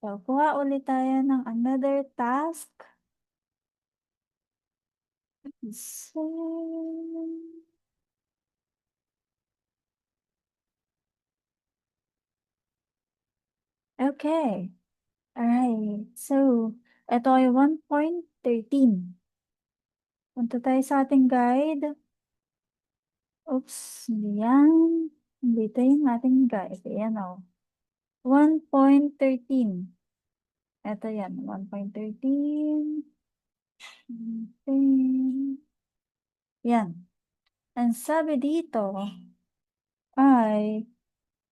So, kuha ulit tayo ng another task. So, okay. Alright. So, ito ay 1.13. Punta tayo sa ating guide. Oops, hindi yan. Hindi ito yung ating guide. Ayan o. 1.13. Ito yan, 1.13. Okay. Yan. Ang sabi dito ay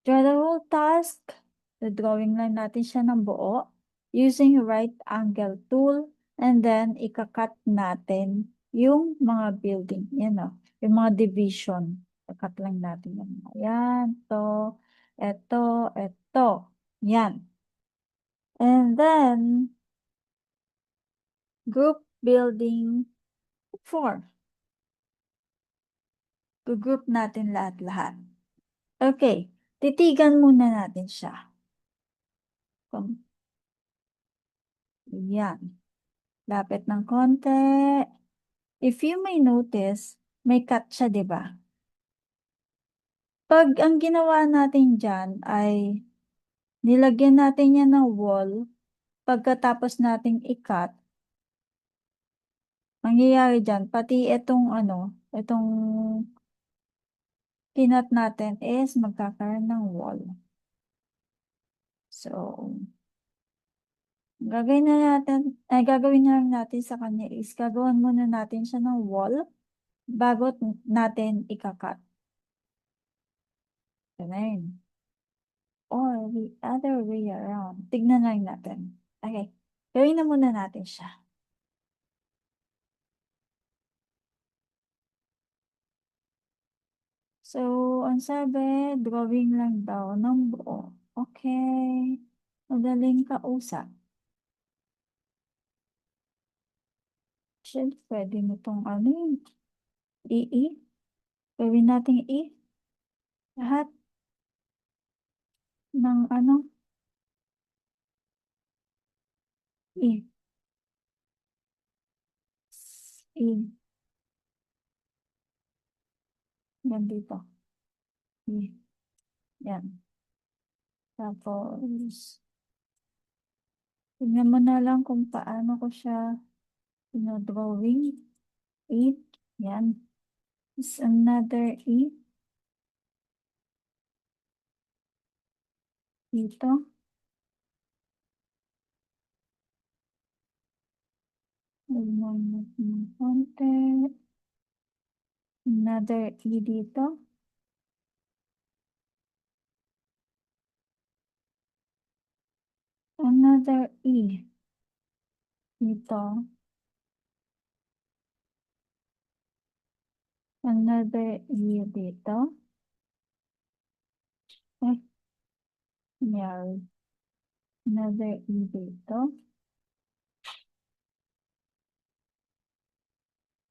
draw the whole task. The drawing lang natin siya ng buo using right angle tool and then ikakat natin yung mga building. Yan o. Yung mga division. Ikakat lang natin yan. Ayan. To. Ito. Ito. Yan. And then group building 4. Group natin lahat-lahat. Okay, titigan muna natin siya. Yan. Lapit ng konti. If you may notice, may cut siya, ba? Pag ang ginawa natin dyan ay nilagyan natin yan ng wall, pagkatapos nating i-cut, mangyayari dyan, pati itong ano, itong kinat natin is magkakaroon ng wall. So, gagawin na natin, ay gagawin na natin sa kanya is gagawin muna natin siya ng wall bago natin ikakat. Ganun. Or the other way around. Tignan lang natin. Okay. Gawin na muna natin siya. So, ang sabi, drawing lang daw ng buo. Okay. Madaling kausap. Shit, pwede mo tong ano. I-i. Gawin natin i. Lahat. Ng ano. I. I. Yan dito. I. Yan. Tapos, tingnan mo na lang kung paano ko siya pinodrawing. I. Yan. Is another E. Dito. Natin ng. Another E. Another E. Dito. Another E dito. Eh. Nangyari. Another E dito.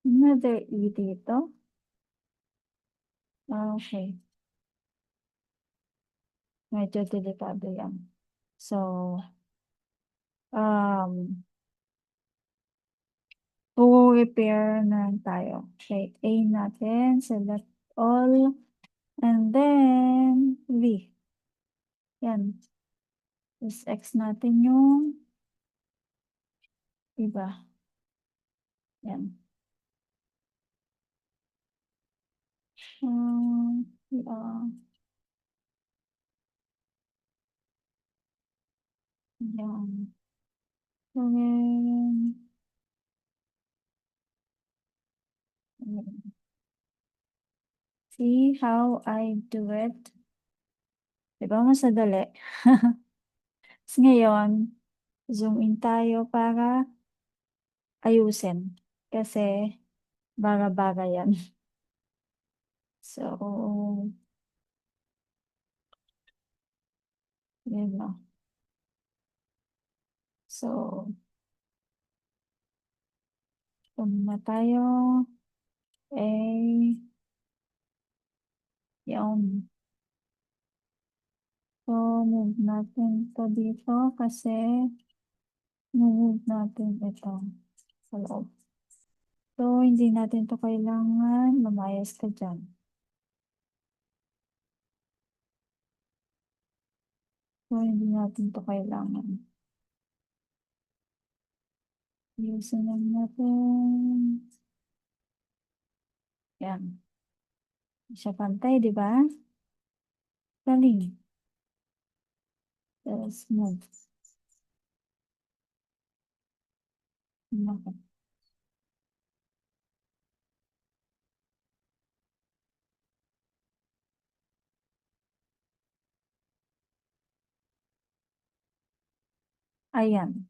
Another E dito. Okay. Medyo delikado yan. So, um, repair na lang tayo. Okay, A natin, select all, and then V. Yan. Is X natin yung iba. Yan. Um, yeah. Yan. Then, See how I do it? Diba mas madali? Tapos ngayon, zoom in tayo para ayusin. Kasi, baga-baga yan. So, yun na. So, na tayo. Eh, yun. So, move natin to dito kasi move natin ito sa loob. So, hindi natin to kailangan. Lumayas ka dyan. So, hindi natin to kailangan. Ayusin lang natin. Yan. Siya pantay, di ba? Galing. Let's move. Okay. Ayan.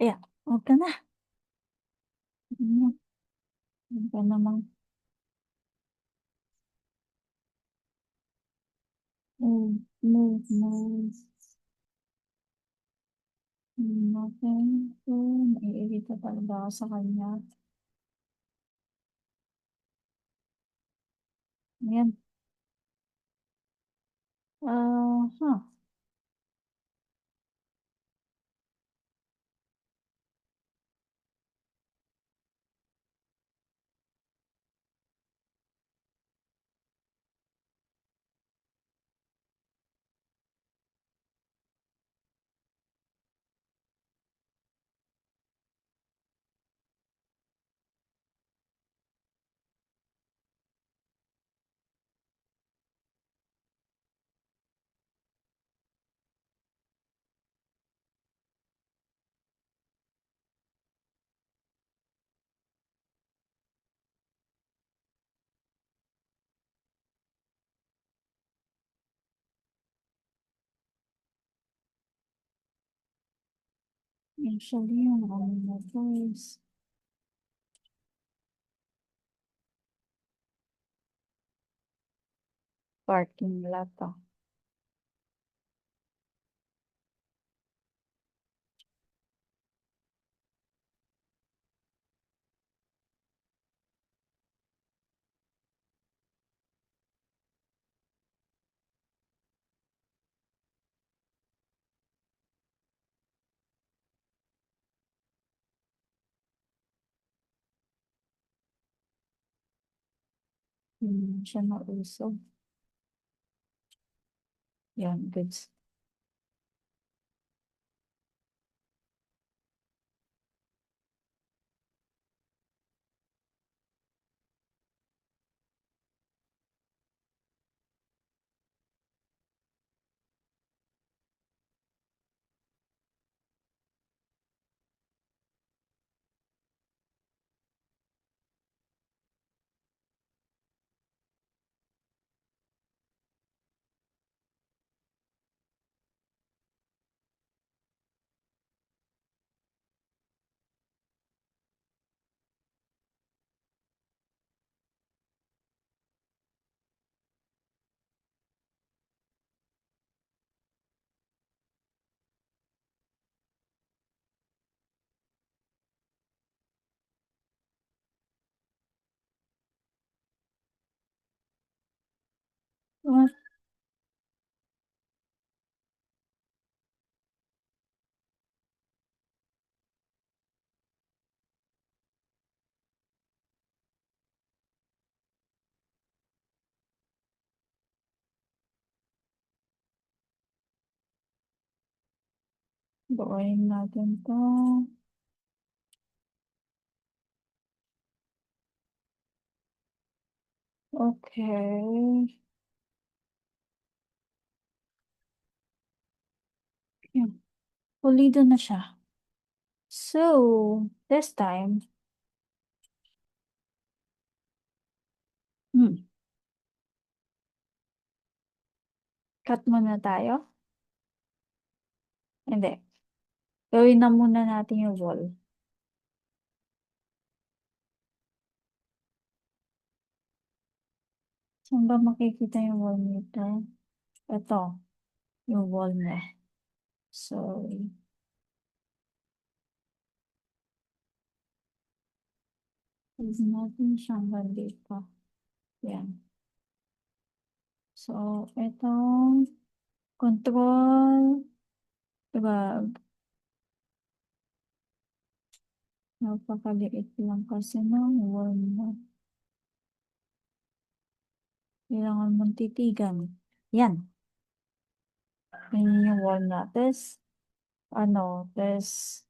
Ayan. Huwag ka na. Ayan. Huwag ka namang move, move, move. Natin ito. Naiirita talaga ako sa kanya. Ayan. Actually, yung ano na is parking lot to. Hindi siya nausog. Yan, goods. Buuin natin to. Okay. Pulido na siya. So, this time, hmm. Cut muna tayo. Hindi. Gawin na muna natin yung wall. Saan ba makikita yung wall nito? Ito. Yung wall niya. Hmm. Pwede natin siyang dito. Yan. So, itong control drag. Napakaliit lang kasi ng wall mo. Kailangan mong titigan. Yan. Wall na. Tapos, ano, tapos,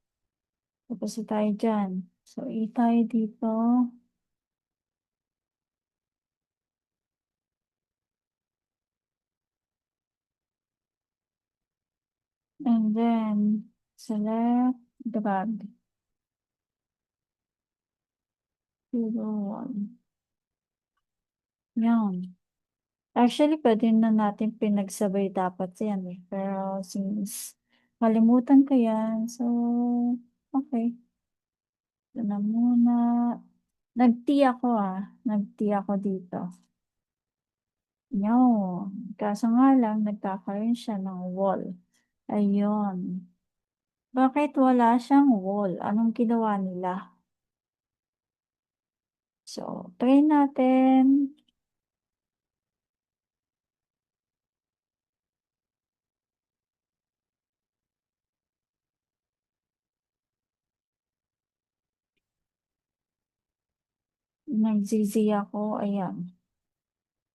tapos tayo dyan. So, i tayo dito. And then, select, drag. Zero, one. Yan. Actually, pwede na natin pinagsabay dapat yan eh. Pero since kalimutan ko yan, so, okay. Ito na muna. Nag-T ako ah. Nag-T ako dito. No. Kaso nga lang, nagkakaroon siya ng wall. Ayun. Bakit wala siyang wall? Anong ginawa nila? So, try natin. Nag-ZZ ako. Ayan.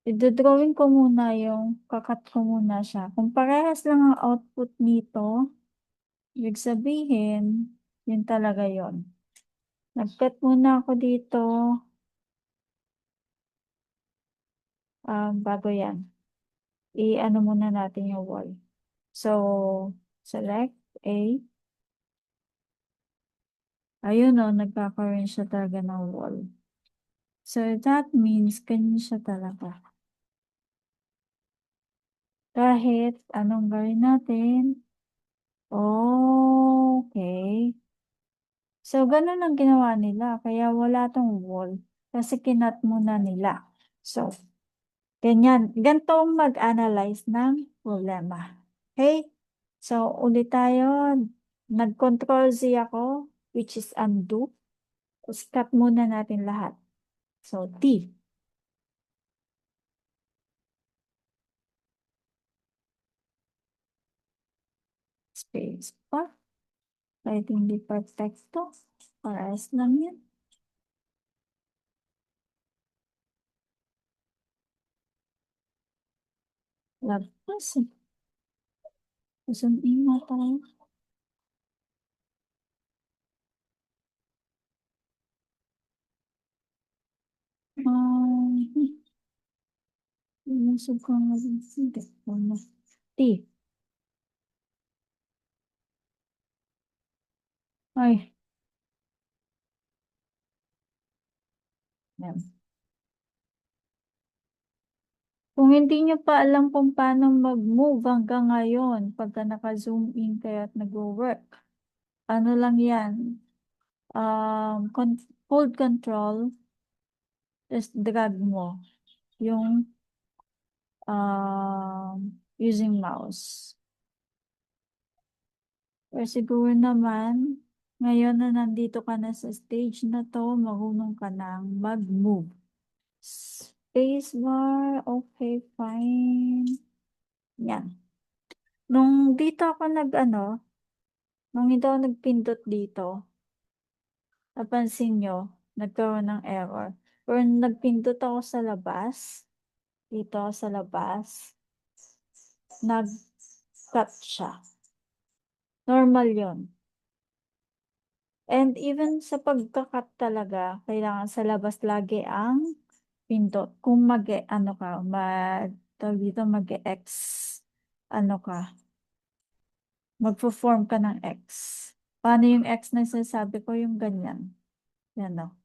I-drawing ko muna yung, kakat ko muna siya. Kung parehas lang ang output nito, ibig sabihin, yun talaga yon. Nag-cut muna ako dito. Um, bago yan. I-ano muna natin yung wall. So, select A. Ayun o, nagkakaroon siya talaga ng wall. So, that means, ganyan siya talaga. Kahit anong gawin natin. Okay. So, ganun ang ginawa nila. Kaya wala tong wall. Kasi kinat muna nila. So, ganyan. Gantong mag-analyze ng problema. Okay? So, ulit tayo. Nag-control Z ako, which is undo. Tapos, cut muna natin lahat. So, T. space bar. Kahit hindi perfecto, paras lang yan. Lagpas eh. Zoom in nga tayo. Um, Ilusog ko nga din. Hindi. T. Ay. Yan. Kung hindi nyo pa alam kung paano mag-move hanggang ngayon, pagka naka-zoom in kayo at nag-work, ano lang yan, um, con hold control, just drag mo yung um, using mouse. Pero siguro naman, ngayon na nandito ka na sa stage na to, marunong ka nang mag-move. Spacebar, okay, fine. Yan. Nung dito ako nag-ano, nung hindi ako nagpindot dito, napansin nyo, nagkaroon ng error. Or nagpindot ako sa labas, dito sa labas, nag-cut siya. Normal yon And even sa pagkakat talaga, kailangan sa labas lagi ang pindot. Kung mag ano ka, mag dito mag-X ano ka, magpo-form ka ng X. Paano yung X na sinasabi ko? Yung ganyan. Yan no.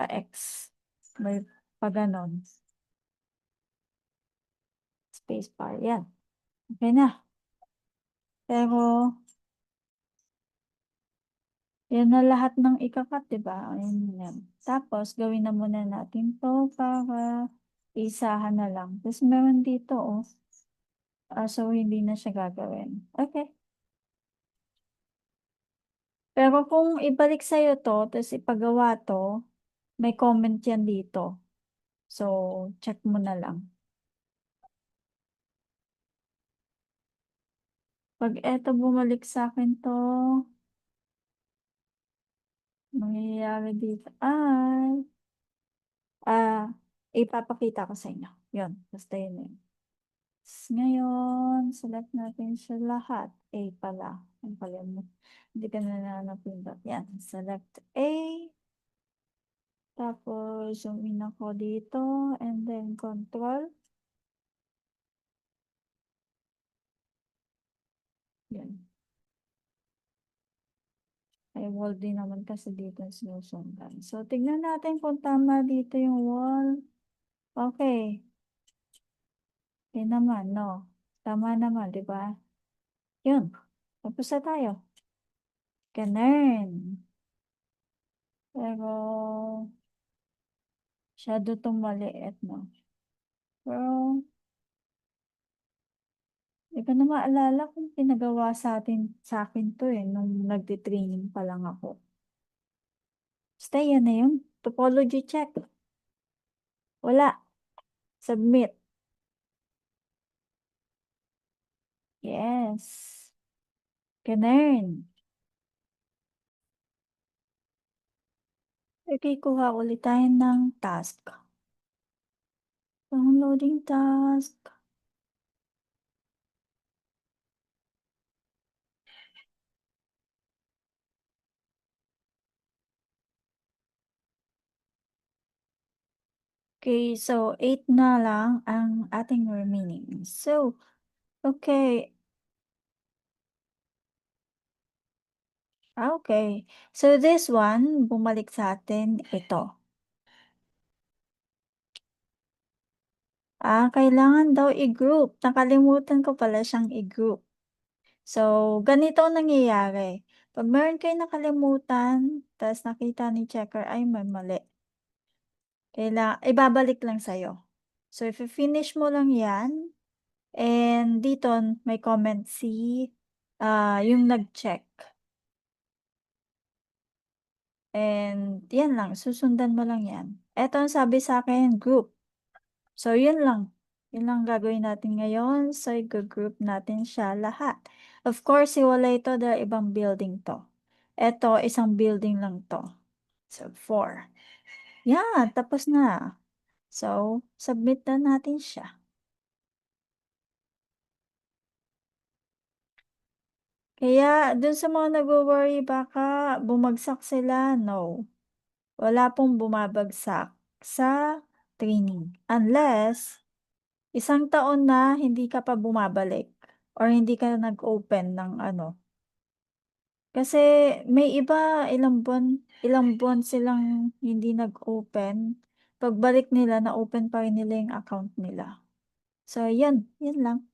Pa-X. May pa ganon. Space bar. Yan. Okay na. Pero yan na lahat ng ikakat, di ba? Ayan yan. Tapos, gawin na muna natin to para isahan na lang. Tapos, meron dito, oh. Uh, so, hindi na siya gagawin. Okay. Pero kung ibalik sa'yo to, tapos ipagawa to, May comment yan dito. So, check mo na lang. Pag eto bumalik sa akin to, mangyayari dito ay, ah, ipapakita ko sa inyo. Yun, basta yun yun. Ngayon, select natin siya lahat. A pala. Ang pala mo. Hindi ka na napindot. Yan, select A. Tapos, zoom in ako dito. And then, control. Yan. Ay, wall din naman kasi dito sinusundan. So, tignan natin kung tama dito yung wall. Okay. Okay naman, no? Tama naman, di ba? Yun. Tapos na tayo. Ganun. Pero, masyado itong maliit, no? Pero, Di ko na maalala kung pinagawa sa atin, sa akin to eh, nung nagtitraining pa lang ako. Basta yan na yun. Topology check. Wala. Submit. Yes. Ganun. Okay, kuha ulit tayo ng task. Downloading task. Okay, so 8 na lang ang ating remaining. So, okay. Ah, okay. So, this one, bumalik sa atin ito. Ah, kailangan daw i-group. Nakalimutan ko pala siyang i-group. So, ganito ang nangyayari. Pag meron kayo nakalimutan, tapos nakita ni checker ay may mali. Kaila ibabalik lang sa'yo. So, if finish mo lang yan, and dito may comment si ah yung nag-check. And yan lang, susundan mo lang yan. Eto ang sabi sa akin, group. So, yun lang. Yun lang gagawin natin ngayon. So, i-group natin siya lahat. Of course, iwala ito dahil ibang building to. Ito, isang building lang to. So, 4. Yan, tapos na. So, submit na natin siya. Kaya, dun sa mga nag-worry, baka bumagsak sila, no. Wala pong bumabagsak sa training. Unless, isang taon na hindi ka pa bumabalik or hindi ka nag-open ng ano. Kasi may iba ilang buwan, ilang buwan silang hindi nag-open. Pagbalik nila, na-open pa rin nila yung account nila. So, yan. Yan lang.